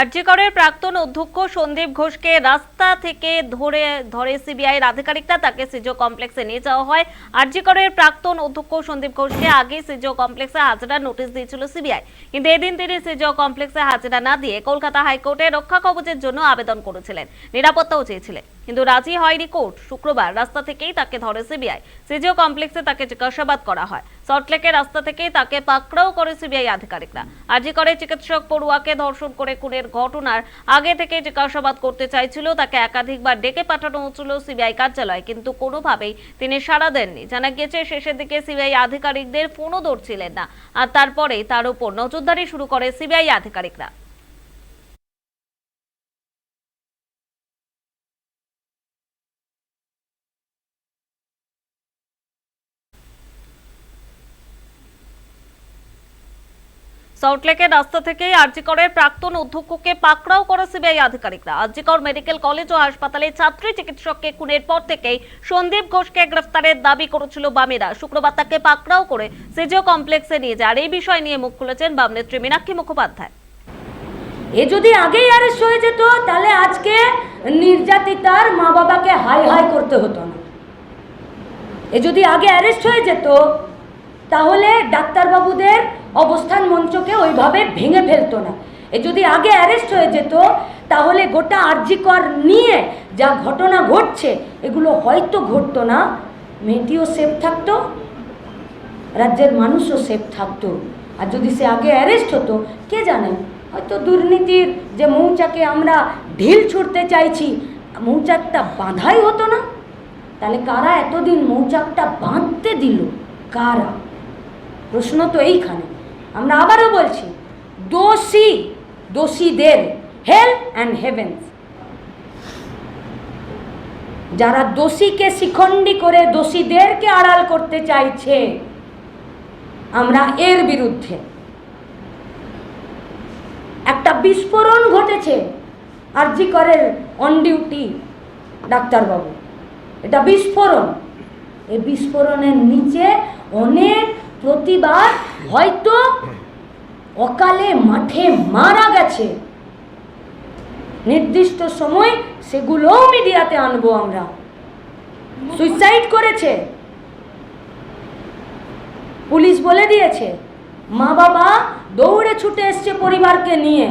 আরজিকরের প্রাক্তন অধ্যক্ষ সন্দীপ ঘোষকে রাস্তা থেকে ধরে ধরে সিবিআই এর আধিকারিকরা তাকে সিজো কমপ্লেক্সে নিয়ে যাওয়া হয়। আরজিকরের প্রাক্তন অধ্যক্ষ সন্দীপ ঘোষকে আগে সিজো কমপ্লেক্সে হাজিরার নোটিশ দিয়েছিল সিবিআই। কিন্তু এদিন তিনি সিজো কমপ্লেক্সে হাজিরা না দিয়ে কলকাতা হাইকোর্টে রক্ষা কবচের জন্য আবেদন করেছিলেন। নিরাপত্তাও চেয়েছিলেন। কিন্তু রাজি হয়নি কোর্ট। শুক্রবার রাস্তা থেকেই তাকে ধরে সিবিআই। সিজিও কমপ্লেক্সে তাকে জিজ্ঞাসাবাদ করা হয়। সল্টলেকের রাস্তা থেকেই তাকে পাকড়াও করে সিবিআই আধিকারিকরা। আরজি করে চিকিৎসক পড়ুয়াকে ধর্ষণ করে খুনের ঘটনার আগে থেকে জিজ্ঞাসাবাদ করতে চাইছিল। তাকে একাধিকবার ডেকে পাঠানো হচ্ছিল সিবিআই কার্যালয়, কিন্তু কোনোভাবেই তিনি সাড়া দেননি। জানা গিয়েছে, শেষের দিকে সিবিআই আধিকারিকদের ফোনও ধরছিলেন না। আর তারপরেই তার উপর নজরদারি শুরু করে সিবিআই আধিকারিকরা। সল্টলেকের রাস্তা থেকেই আরজিকরের প্রাক্তন অধ্যক্ষকে পাকড়াও করে সিবিআই আধিকারিকরা। আরজিকর মেডিকেল কলেজ ও হাসপাতালে ছাত্রী চিকিৎসককে খুনের পর থেকেই সন্দীপ ঘোষকে গ্রেফতারের দাবি করেছিল বামেরা। শুক্রবার তাকে পাকড়াও করে সিজিও কমপ্লেক্সে নিয়ে যায়। আর এই বিষয় নিয়ে মুখ খুলেছেন বাম নেত্রী মীনাক্ষী মুখোপাধ্যায়। এ যদি আগেই অ্যারেস্ট হয়ে যেত, তাহলে আজকে নির্যাতিতার মা বাবাকে হাই হাই করতে হতো না। এ যদি আগে অ্যারেস্ট হয়ে যেত তাহলে ডাক্তারবাবুদের অবস্থান মঞ্চকে ওইভাবে ভেঙে ফেলতো না। এ যদি আগে অ্যারেস্ট হয়ে যেত, তাহলে গোটা আর্জিকর নিয়ে যা ঘটনা ঘটছে, এগুলো হয়তো ঘটতো না। মেয়েটিও সেফ থাকতো, রাজ্যের মানুষও সেফ থাকতো। আর যদি সে আগে অ্যারেস্ট হতো, কে জানে? হয়তো দুর্নীতির যে মৌচাকে আমরা ঢিল ছুটতে চাইছি, মৌচাকটা বাঁধাই হতো না। তাহলে কারা এতদিন মৌচাকটা বাঁধতে দিল? কারা? প্রশ্ন তো এইখানে। আমরা আবারও বলছি, দোষী, দোষীদের হেল অ্যান্ড হেভেন্স যারা দোষীকে শিখণ্ডী করে দোষীদেরকে আড়াল করতে চাইছে, আমরা এর বিরুদ্ধে। একটা বিস্ফোরণ ঘটেছে, আরজি করের অন ডিউটি ডাক্তারবাবু। এটা বিস্ফোরণ। এই বিস্ফোরণের নিচে অনেক প্রতিবার হয়তো অকালে মাঠে মারা গেছে। নির্দিষ্ট সময় সেগুলোও মিডিয়াতে আনব আমরা। সুইসাইড করেছে। পুলিশ বলে দিয়েছে, মা বাবা দৌড়ে ছুটে এসছে পরিবারকে নিয়ে।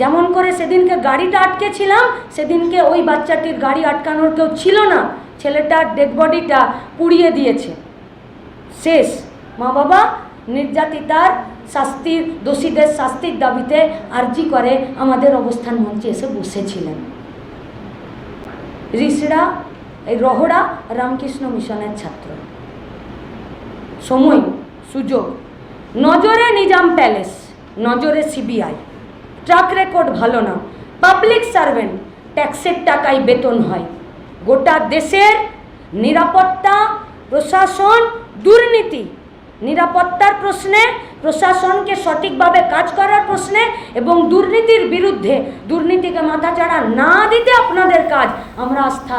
যেমন করে সেদিনকে গাড়িটা আটকেছিলাম, সেদিনকে ওই বাচ্চাটির গাড়ি আটকানোর কেউ ছিল না। ছেলেটার ডেড বডিটা পুড়িয়ে দিয়েছে। শেষ। মা বাবা নির্যাতিতার শাস্তির দোষীদের শাস্তির দাবিতে আর্জি করে আমাদের অবস্থান মঞ্চে এসে বসেছিলেন। রিসড়া, এই রহড়া রামকৃষ্ণ মিশনের ছাত্র। সময়, সুযোগ। নজরে নিজাম প্যালেস, নজরে সিবিআই। ট্রাক রেকর্ড ভালো না। পাবলিক সার্ভেন্ট, ট্যাক্সের টাকায় বেতন হয়। গোটা দেশের নিরাপত্তা, প্রশাসন দুর্নীতি, নিরাপত্তার প্রশ্নে, প্রশাসনকে সঠিকভাবে কাজ করার প্রশ্নে এবং দুর্নীতির বিরুদ্ধে দুর্নীতিকে মাথাচাড়া না দিতে আপনাদের কাজ, আমরা আস্থা